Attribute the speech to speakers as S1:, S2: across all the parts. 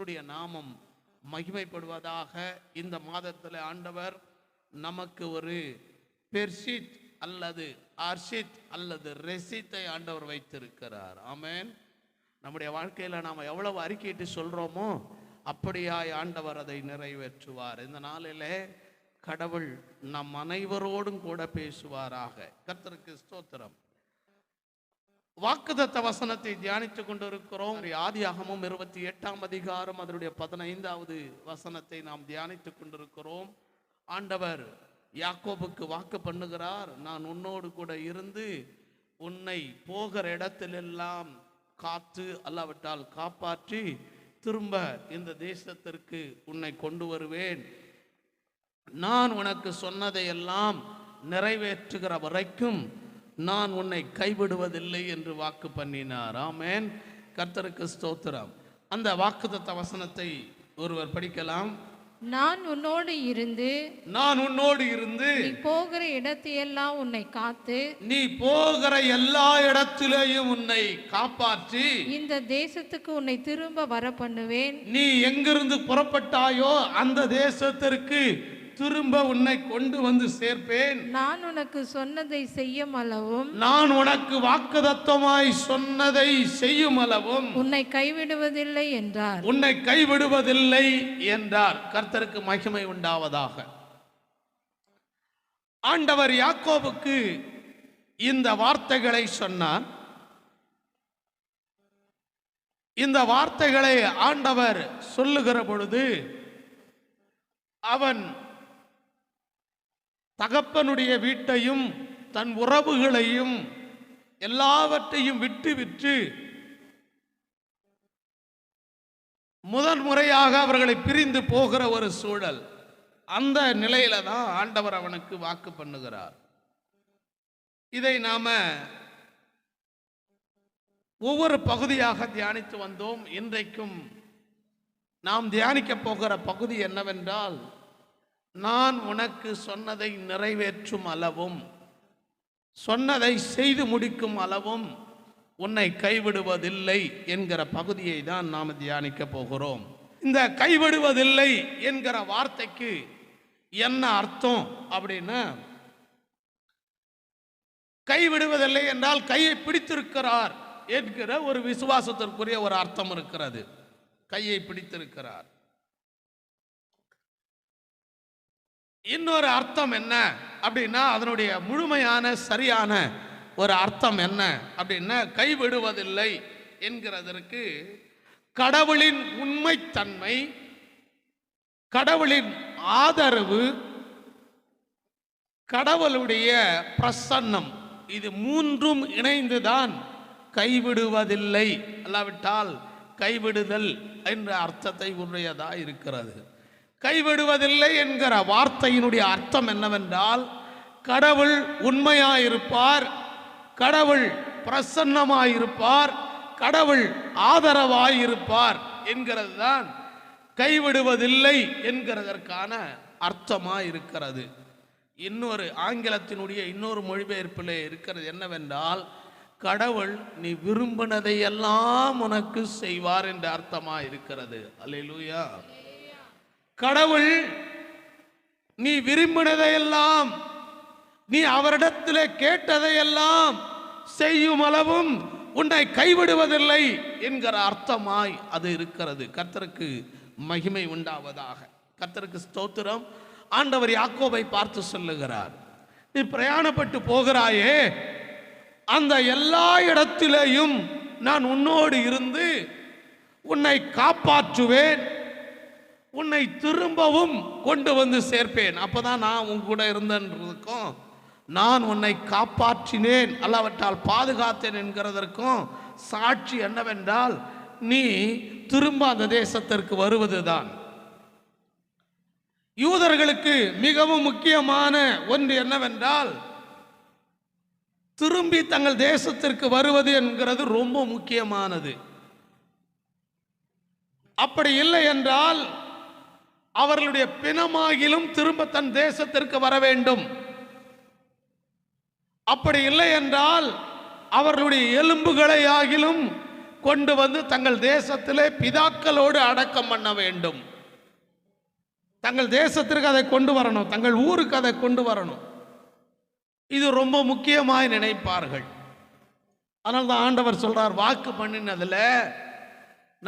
S1: கர்த்தருடைய நாமம் மகிமைப்படுவதாக இந்த மாதத்தில் ஆண்டவர் நமக்கு ஒரு பெர்ஷிட் அல்லது அர்ஷித் அல்லது ரெசித்தை ஆண்டவர் வைத்திருக்கிறார். ஆமேன். நம்முடைய வாழ்க்கையில் நாம் எவ்வளவு அறிக்கையிட்டு சொல்கிறோமோ அப்படியாய் ஆண்டவர் அதை நிறைவேற்றுவார். இந்த நாளிலே கடவுள் நம் அனைவரோடும் கூட பேசுவாராக. கர்த்தருக்கு ஸ்தோத்திரம். வாக்குதத்த வசனத்தை தியானித்துக் கொண்டிருக்கிறோம். ஆதியாகமும் இருபத்தி எட்டாம் அதிகாரம் அதனுடைய பதினைந்தாவது வசனத்தை நாம் தியானித்துக் கொண்டிருக்கிறோம். ஆண்டவர் யாக்கோபுக்கு வாக்கு பண்ணுகிறார். நான் உன்னோடு கூட இருந்து உன்னை போகிற இடத்திலெல்லாம் காத்து அல்லாவிட்டால் காப்பாற்றி திரும்ப இந்த தேசத்திற்கு உன்னை கொண்டு வருவேன். நான் உனக்கு சொன்னதையெல்லாம் நிறைவேற்றுகிற வரைக்கும் நான் உன்னை கைவிடுவதில்லை என்று வாக்கு பண்ணினார். ஆமென். கர்த்தருக்கு ஸ்தோத்திரம். அந்த வாக்குத்தத்த வசனத்தை ஒருவர் படிக்கலாம்.
S2: நான் உன்னோடு இருந்து
S1: நான் உன்னோடு இருந்து
S2: நீ போகிற இடத்தையெல்லாம் உன்னை காத்து
S1: நீ போகிற எல்லா இடத்திலேயும் உன்னை காப்பாற்றி
S2: இந்த தேசத்துக்கு உன்னை திரும்ப வர பண்ணுவேன்
S1: நீ எங்கிருந்து புறப்பட்டாயோ அந்த தேசத்திற்கு திரும்ப உன்னை கொண்டு வந்து சேர்ப்பேன்.
S2: நான் உனக்கு சொன்னதை செய்யும் அளவும்
S1: நான் உனக்கு வாக்குதத்தமாய் சொன்னதை செய்யும் அளவும்.
S2: உன்னை கைவிடுவதில்லை என்றார்.
S1: உன்னை கைவிடுவதில்லை என்றார். கர்த்தருக்கு மகிமை உண்டாவதாக. ஆண்டவர் யாக்கோபுக்கு இந்த வார்த்தைகளை சொன்னார். இந்த வார்த்தைகளை ஆண்டவர் சொல்லுகிற பொழுது அவன் தகப்பனுடைய வீட்டையும் தன் உறவுகளையும் எல்லாவற்றையும் விட்டு விட்டு முதன் முறையாக அவர்களை பிரிந்து போகிற ஒரு சூழல். அந்த நிலையில தான் ஆண்டவர் அவனுக்கு வாக்கு பண்ணுகிறார். இதை நாம ஒவ்வொரு பகுதியாக தியானித்து வந்தோம். இன்றைக்கும் நாம் தியானிக்க போகிற பகுதி என்னவென்றால் நான் உனக்கு சொன்னதை நிறைவேற்றும் அளவும் சொன்னதை செய்து முடிக்கும் அளவும் உன்னை கைவிடுவதில்லை என்கிற பகுதியை தான் நாம் தியானிக்க போகிறோம். இந்த கைவிடுவதில்லை என்கிற வார்த்தைக்கு என்ன அர்த்தம் அப்படின்னா கைவிடுவதில்லை என்றால் கையை பிடித்திருக்கிறார் என்கிற ஒரு விசுவாசத்திற்குரிய ஒரு அர்த்தம் இருக்கிறது. கையை பிடித்திருக்கிறார். இன்னொரு அர்த்தம் என்ன அப்படின்னா அதனுடைய முழுமையான சரியான ஒரு அர்த்தம் என்ன அப்படின்னா கைவிடுவதில்லை என்கிறதற்கு கடவுளின் உண்மைத்தன்மை கடவுளின் ஆதரவு கடவுளுடைய பிரசன்னம் இது மூன்றும் இணைந்துதான் கைவிடுவதில்லை. அல்லாவிட்டால் கைவிடுதல் என்ற அர்த்தத்தை உடையதாக இருக்கிறது. கைவிடுவதில்லை என்கிற வார்த்தையினுடைய அர்த்தம் என்னவென்றால் கடவுள் உண்மையாயிருப்பார் கடவுள் பிரசன்னமாயிருப்பார் கடவுள் ஆதரவாயிருப்பார் என்கிறது தான் கைவிடுவதில்லை என்கிறதற்கான அர்த்தமாக இருக்கிறது இன்னொரு ஆங்கிலத்தினுடைய இன்னொரு மொழிபெயர்ப்பில் இருக்கிறது என்னவென்றால் கடவுள் நீ விரும்பினதை எல்லாம் உனக்கு செய்வார் என்ற அர்த்தமாக இருக்கிறது அல்லேலூயா. கடவுள் நீ விரும்பினதையெல்லாம் நீ அவரிடத்தில் கேட்டதையெல்லாம் செய்யும் அளவும் உன்னை கைவிடுவதில்லை என்கிற அர்த்தமாய் அது இருக்கிறது. கர்த்தருக்கு மகிமை உண்டாவதாக. கர்த்தருக்கு ஸ்தோத்திரம். ஆண்டவர் யாக்கோபை பார்த்து சொல்லுகிறார் நீ பிரயாணப்பட்டு போகிறாயே அந்த எல்லா இடத்திலேயும் நான் உன்னோடு இருந்து உன்னை காப்பாற்றுவேன். உன்னை திரும்பவும் கொண்டு வந்து சேர்ப்பேன். அப்போதான் நான் உன் கூட இருந்தேன்றதுக்கும் நான் உன்னை காப்பாற்றினேன். அல்லாவற்றால் பாதுகாத்தேன் என்கிறதற்கும் சாட்சி என்னவென்றால் நீ திரும்ப அந்த தேசத்திற்கு வருவதுதான். யூதர்களுக்கு மிகவும் முக்கியமான ஒன்று என்னவென்றால் திரும்பி தங்கள் தேசத்திற்கு வருவது என்கிறது ரொம்ப முக்கியமானது. அப்படி இல்லை என்றால் அவர்களுடைய பிணமாகிலும் திரும்ப தன் தேசத்திற்கு வர வேண்டும். அப்படி இல்லை என்றால் அவர்களுடைய எலும்புகளை ஆகிலும் கொண்டு வந்து தங்கள் தேசத்திலே பிதாக்களோடு அடக்கம் பண்ண வேண்டும். தங்கள் தேசத்திற்கு அதை கொண்டு வரணும் தங்கள் ஊருக்கு அதை கொண்டு வரணும். இது ரொம்ப முக்கியமாய் நினைப்பார்கள். அதனால தான் ஆண்டவர் சொல்றார் வாக்கு பண்ணினதுல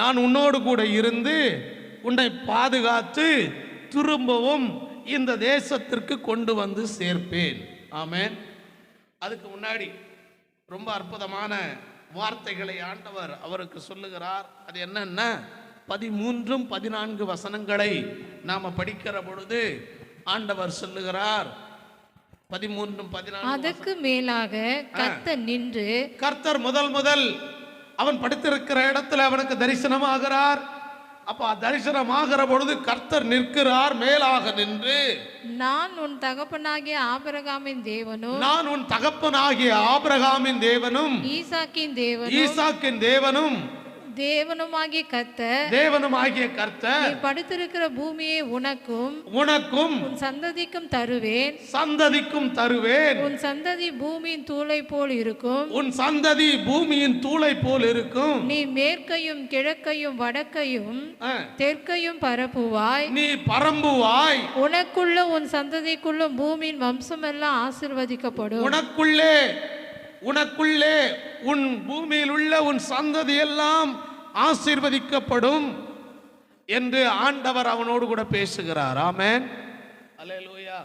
S1: நான் உன்னோடு கூட இருந்து உன்னை பாதுகாத்து திரும்பவும் இந்த தேசத்திற்கு கொண்டு வந்து சேர்ப்பேன். ஆமென். அதுக்கு முன்னாடி ரொம்ப அற்புதமான வார்த்தைகளை ஆண்டவர் அவருக்கு சொல்லுகிறார். அது என்னன்னா பதிமூன்றும் பதினான்கு வசனங்களை நாம படிக்கிற பொழுது ஆண்டவர் சொல்லுகிறார். பதிமூன்றும் பதினான்கு
S2: அதற்கு மேலாக கத்த நின்று
S1: கர்த்தர் முதல் முதல் அவன் படுத்திருக்கிற இடத்துல அவனுக்கு தரிசனமாகிறார். அப்ப தரிசனமாகிற பொழுது கர்த்தர் நிற்கிறார் மேலாக நின்று.
S2: நான் உன் தகப்பனாகிய ஆபிரகாமின் தேவனும்
S1: நான் உன் தகப்பனாகிய ஆபிரகாமின் தேவனும்
S2: ஈசாக்கின் தேவனும்
S1: ஈசாக்கின் தேவனும்
S2: தேவனுமாகிய கத்த
S1: தேவனும் ஆகிய கர்த்தர்
S2: நீ படுத்திருக்கிற பூமியை உனக்கும்
S1: உனக்கும்
S2: உன் சந்ததிக்கும் தருவேன்.
S1: சந்ததிக்கும் தருவேன்.
S2: உன் சந்ததி பூமியின் தூளை போல் இருக்கும்.
S1: உன் சந்ததி பூமியின் தூளை போல் இருக்கும்.
S2: நீ மேற்கையும் கிழக்கையும் வடக்கையும் தெற்கையும் பரப்புவாய்.
S1: நீ பரம்புவாய்.
S2: உனக்குள்ள உன் சந்ததிக்குள்ளும் பூமியின் வம்சமெல்லாம் ஆசிர்வதிக்கப்படும்.
S1: உனக்குள்ளே உனக்குள்ளே உன் பூமியில் உள்ள உன் சந்ததி எல்லாம் ஆசீர்வதிக்கப்படும் என்று ஆண்டவர் அவனோடு கூட பேசுகிறார். ஆமேன். அலையலூயா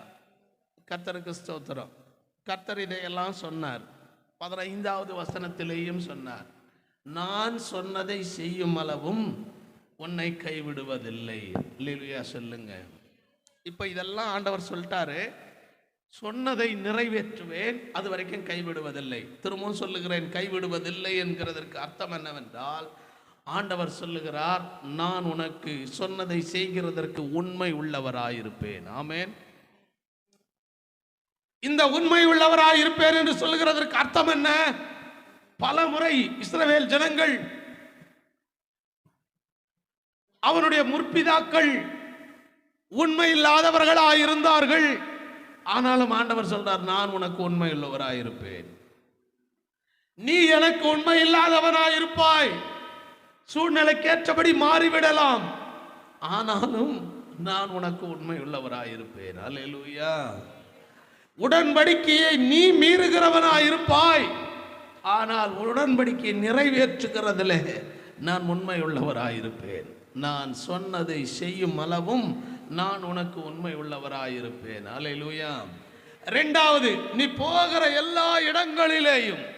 S1: கர்த்தருக்கு ஸ்தோத்திரம். கர்த்தர் இதையெல்லாம் சொன்னார். பதினைந்தாவது வசனத்திலேயும் சொன்னார். நான் சொன்னதை செய்யும் அளவும் உன்னை கைவிடுவதில்லை. அல்லேலூயா சொல்லுங்க. இப்போ இதெல்லாம் ஆண்டவர் சொல்லிட்டாரு. சொன்னதை நிறைவேற்றுவேன் அது வரைக்கும் கைவிடுவதில்லை. திரும்பவும் சொல்லுகிறேன் கைவிடுவதில்லை என்கிறதற்கு அர்த்தம் என்னவென்றால் ஆண்டவர் சொல்லுகிறார் நான் உனக்கு சொன்னதை செய்கிறதற்கு உண்மை உள்ளவராயிருப்பேன். ஆமேன். இந்த உண்மை உள்ளவராயிருப்பேன் என்று சொல்லுகிறதற்கு அர்த்தம் என்ன? பல முறை இஸ்ரவேல் ஜனங்கள் அவனுடைய முற்பிதாக்கள் உண்மை இல்லாதவர்களாயிருந்தார்கள். ஆனாலும் ஆண்டவர் சொல்றார் நான் உனக்கு உண்மை உள்ளவராயிருப்பேன் நீ எனக்கு உண்மை இல்லாதவனாயிருப்பாய் சூழ்நிலைக்கேற்றபடி மாறிவிடலாம். ஆனாலும் நான் உனக்கு உண்மை உள்ளவராயிருப்பேன் அல்லேலூயா உடன்படிக்கையை நீ மீறுகிறவனாயிருப்பாய். ஆனால் உடன்படிக்கையை நிறைவேற்றுகிறதிலே நான் உண்மை உள்ளவராயிருப்பேன் நான் சொன்னதை செய்யும் அளவும் நான் உனக்கு உண்மை உள்ளவராயிருப்பேன். அலையிலூயா ரெண்டாவது நீ போகிற எல்லா இடங்களிலேயும்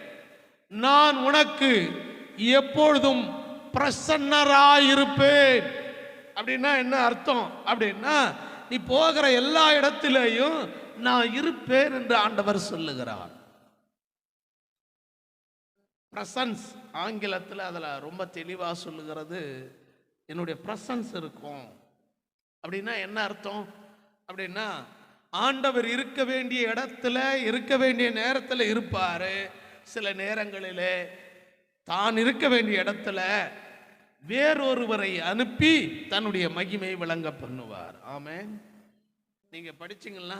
S1: நான் உனக்கு எப்பொழுதும் பிரசன்னராயிருப்பேன். அப்படின்னா என்ன அர்த்தம்? அப்படின்னா நீ போகிற எல்லா இடத்திலேயும் நான் இருப்பேன் என்று ஆண்டவர் சொல்லுகிறார். பிரசன்ஸ் ஆங்கிலத்தில் அதில் ரொம்ப தெளிவாக சொல்லுகிறது என்னுடைய பிரசன்ஸ் இருக்கும். அப்படின்னா என்ன அர்த்தம்? அப்படின்னா ஆண்டவர் இருக்க வேண்டிய இடத்துல இருக்க வேண்டிய நேரத்தில் இருப்பார். சில நேரங்களில் தான் இருக்க வேண்டிய இடத்துல வேறொருவரை அனுப்பி தன்னுடைய மகிமை விளங்க பண்ணுவார். ஆமே நீங்கள் படிச்சிங்கன்னா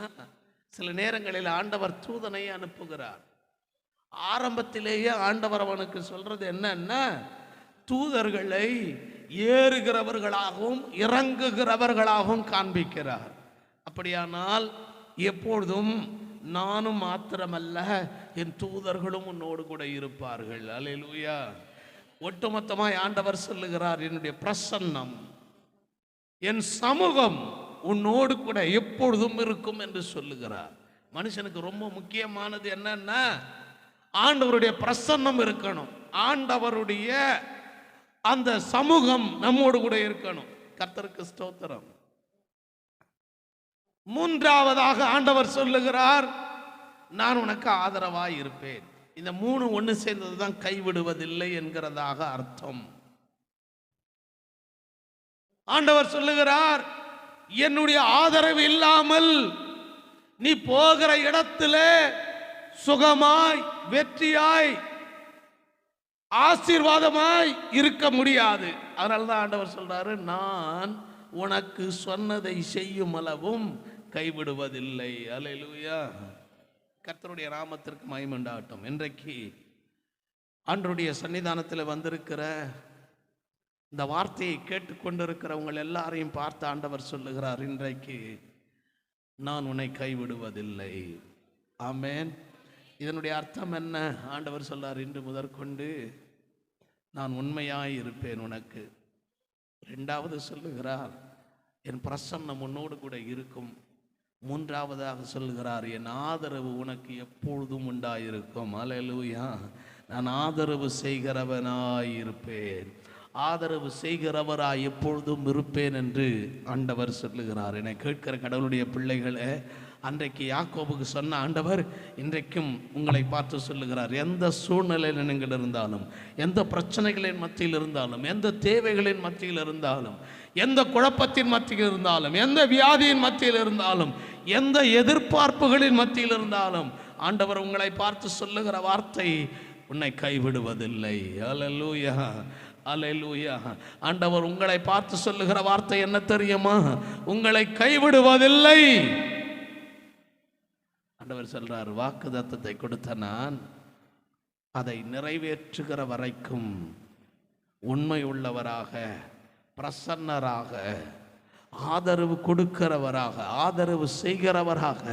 S1: சில நேரங்களில் ஆண்டவர் தூதனை அனுப்புகிறார். ஆரம்பத்திலேயே ஆண்டவர் அவனுக்கு சொல்கிறது என்னன்னா தூதர்களை ஏறுகிறவர்களாகவும் இறங்குகிறவர்களாகவும் காண்பிக்கிறார். அப்படியானால் எப்பொழுதும் நானும் மாத்திரமல்ல என் தூதர்களும் உன்னோடு கூட இருப்பார்கள். அலையலூயா ஒட்டுமொத்தமாய் ஆண்டவர் சொல்லுகிறார் என்னுடைய பிரசன்னம் என் சமூகம் உன்னோடு கூட எப்பொழுதும் இருக்கும் என்று சொல்லுகிறார். மனுஷனுக்கு ரொம்ப முக்கியமானது என்னன்னா ஆண்டவருடைய பிரசன்னம் இருக்கணும். ஆண்டவருடைய அந்த சமூகம் நம்மோடு கூட இருக்கணும். கர்த்தருக்கு ஸ்தோத்திரம். மூன்றாவதாக ஆண்டவர் சொல்லுகிறார் நான் உனக்கு ஆதரவாய் இருப்பேன். இந்த மூணு ஒன்று சேர்ந்தது தான் கைவிடுவதில்லை என்கிறதாக அர்த்தம். ஆண்டவர் சொல்லுகிறார் என்னுடைய ஆதரவு இல்லாமல் நீ போகிற இடத்துல சுகமாய் வெற்றியாய் ஆசீர்வாதமாய் இருக்க முடியாது. அதனால தான் ஆண்டவர் சொல்றாரு நான் உனக்கு சொன்னதை செய்யும் அளவும் கைவிடுவதில்லை. அல்லேலூயா கர்த்தருடைய நாமத்திற்கு மயமுண்டாகட்டும் இன்றைக்கு அன்றுடைய சன்னிதானத்தில் வந்திருக்கிற இந்த வார்த்தையை கேட்டுக்கொண்டிருக்கிறவங்க எல்லாரையும் பார்த்து ஆண்டவர் சொல்லுகிறார் இன்றைக்கு நான் உன்னை கைவிடுவதில்லை. ஆமேன். இதனுடைய அர்த்தம் என்ன? ஆண்டவர் சொல்லார் இன்று முதற்கொண்டு நான் உண்மையாய் இருப்பேன் உனக்கு. ரெண்டாவது சொல்லுகிறார் என் பிரசன்னம் உன்னோடு கூட இருக்கும். மூன்றாவதாக சொல்லுகிறார் என் ஆதரவு உனக்கு எப்பொழுதும் உண்டாயிருக்கும். அலையலூயா நான் ஆதரவு செய்கிறவனாயிருப்பேன் ஆதரவு செய்கிறவராய் எப்பொழுதும் இருப்பேன் என்று ஆண்டவர் சொல்லுகிறார். என்னை கேட்கிற கடவுளுடைய பிள்ளைகளை அன்றைக்கு யாக்கோபுக்கு சொன்ன ஆண்டவர் இன்றைக்கும் உங்களை பார்த்து சொல்லுகிறார் எந்த சூழ்நிலையில் நீங்கள் இருந்தாலும் எந்த பிரச்சனைகளின் மத்தியில் இருந்தாலும் எந்த தேவைகளின் மத்தியில் இருந்தாலும் எந்த குழப்பத்தின் மத்தியில் இருந்தாலும் எந்த வியாதியின் மத்தியில் இருந்தாலும் எந்த எதிர்பார்ப்புகளின் மத்தியில் இருந்தாலும் ஆண்டவர் உங்களை பார்த்து சொல்லுகிற வார்த்தை உன்னை கைவிடுவதில்லை. அலலூயா அல்லேலூயா ஆண்டவர் உங்களை பார்த்து சொல்லுகிற வார்த்தை என்ன தெரியுமா? உங்களை கைவிடுவதில்லை. ஆண்டவர் சொல்றார் வாக்கு தத்தத்தை கொடுத்த நான் அதை நிறைவேற்றுகிற வரைக்கும் உண்மை உள்ளவராக பிரசன்னராக ஆதரவு கொடுக்கிறவராக ஆதரவு செய்கிறவராக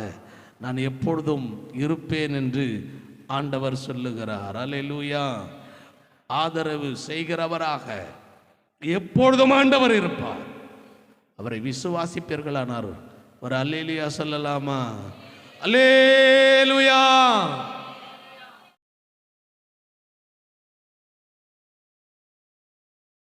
S1: நான் எப்பொழுதும் இருப்பேன் என்று ஆண்டவர் சொல்லுகிறார். அல்லேலூயா ஆதரவு செய்கிறவராக எப்பொழுதும் ஆண்டவர் இருப்பார். அவரை விசுவாசிப்பீர்களானார். ஒரு அல்லேலியா சொல்லலாமா? அலேலுயா